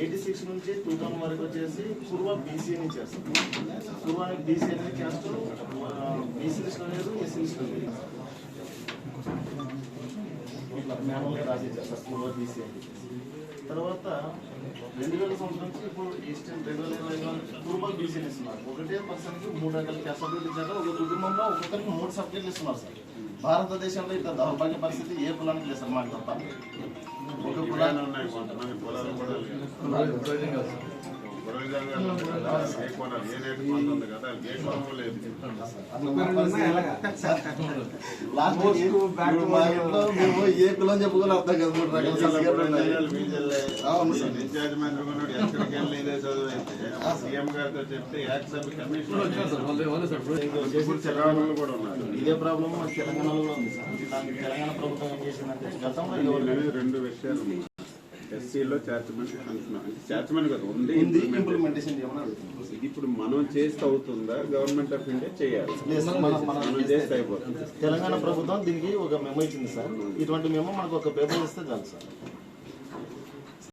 Eighty six నుంచి two thousand వరకు వచ్చేసి పూర్వ బీసీ చేస్తాం. పూర్వానికి బీసీ అనేది క్యాస్ట్ బీసీ లిస్ట్లో లేదు ఎస్సీ లిస్ట్లో లేదు. ఇట్లా మామూలుగా రాసి చేస్తారు పూర్వ బీసీ అని తర్వాత రెండు వేల సంవత్సరం నుంచి ఇప్పుడు ఈస్టర్న్ రెండు వేల ఇరవై ఐదు పూర్వ ఇస్తున్నారు. ఒకటే పర్సన్కి మూడు రకాల సబ్జెక్టులు ఇచ్చారు. ఒక కుటుంబంలో ఒక్కొక్కరికి మూడు సబ్జెక్టులు ఇస్తున్నారు సార్. భారతదేశంలో ఇంత దౌర్భాగ్య పరిస్థితి ఏ కులానికి లేదు సార్ మాకు తప్ప. ఒక కులాలు కులాన్ని ఉన్నాయి కొంతమంది కులాలు కూడా కదా, ఏ కులం చెప్పుకోవాలి అర్థం కదా మూడు రకాల అవును సార్. ఇన్ఛార్జ్ ఎక్కడికి వెళ్ళి ఇదే చదువు అయితే, సీఎం గారితో చెప్తే యాక్సెప్ట్ కమిషన్ తెలంగాణలో కూడా ఉన్నారు ఇదే ప్రాబ్లం తెలంగాణలో ఉంది సార్ తెలంగాణ ప్రభుత్వం ఏం చేసిందంటే గతంలో రెండు విషయాలు ఎస్సీలో చార్జ్మెంట్ అంటున్నాం చార్జ్మెంట్ కదా ఉంది. ఇంప్లిమెంటేషన్ ఇది ఇప్పుడు మనం చేస్తే అవుతుందా? గవర్నమెంట్ ఆఫ్ ఇండియా చేయాలి. మనం చేస్తే అయిపోతుంది. తెలంగాణ ప్రభుత్వం దీనికి ఒక మెమో ఇచ్చింది సార్. ఇటువంటి మెమో మనకు ఒక పేపర్ ఇస్తే చాలు సార్.